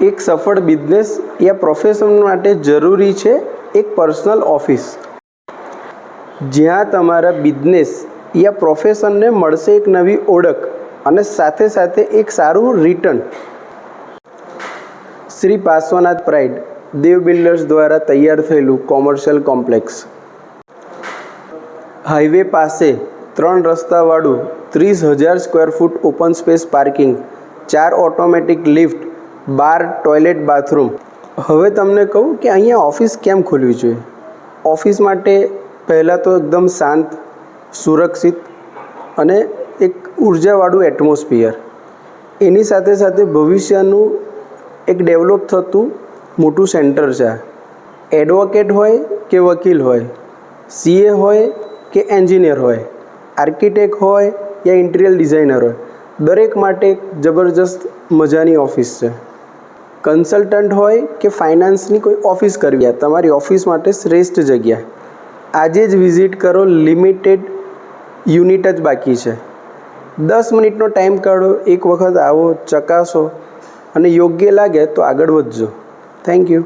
એક સફળ બિઝનેસ યા પ્રોફેશન માટે જરૂરી છે એક પર્સનલ ઓફિસ જ્યાં તમારા બિઝનેસ યા પ્રોફેશનને મળશે એક નવી ઓળખ અને સાથે સાથે એક સારું return Shri Parshwanath pride Dev builders દ્વારા તૈયાર થયેલું કોમર્શિયલ કોમ્પ્લેક્સ હાઈવે પાસે ત્રણ રસ્તાવાળું ત્રીસ હજાર square foot open space parking ચાર ઓટોમેટિક લિફ્ટ બાર ટોયલેટ બાથરૂમ. હવે તમને કહું કે અહીંયા ઓફિસ કેમ ખોલવી જોઈએ? ઓફિસ માટે પહેલાં તો એકદમ શાંત, સુરક્ષિત અને એક ઉર્જાવાળું એટમોસ્ફિયર એની સાથે સાથે ભવિષ્યનું એક ડેવલપ થતું મોટું સેન્ટર છે એડવોકેટ હોય કે વકીલ હોય? સીએ હોય કે એન્જિનિયર હોય? આર્કિટેક્ટ હોય યા ઇન્ટિરિયર ડિઝાઇનર હોય? દરેક માટે એક જબરજસ્ત મજાની ઓફિસ છે. કન્સલ્ટન્ટ હોય કે ફાઇનાન્સની કોઈ ઓફિસ કરવી તમારી ઓફિસ માટે શ્રેષ્ઠ જગ્યા. આજે જ વિઝિટ કરો, લિમિટેડ યુનિટ જ બાકી છે. દસ મિનિટનો ટાઈમ કાઢો, એક વખત આવો, ચકાસો અને યોગ્ય લાગે તો આગળ વધજો. Thank you.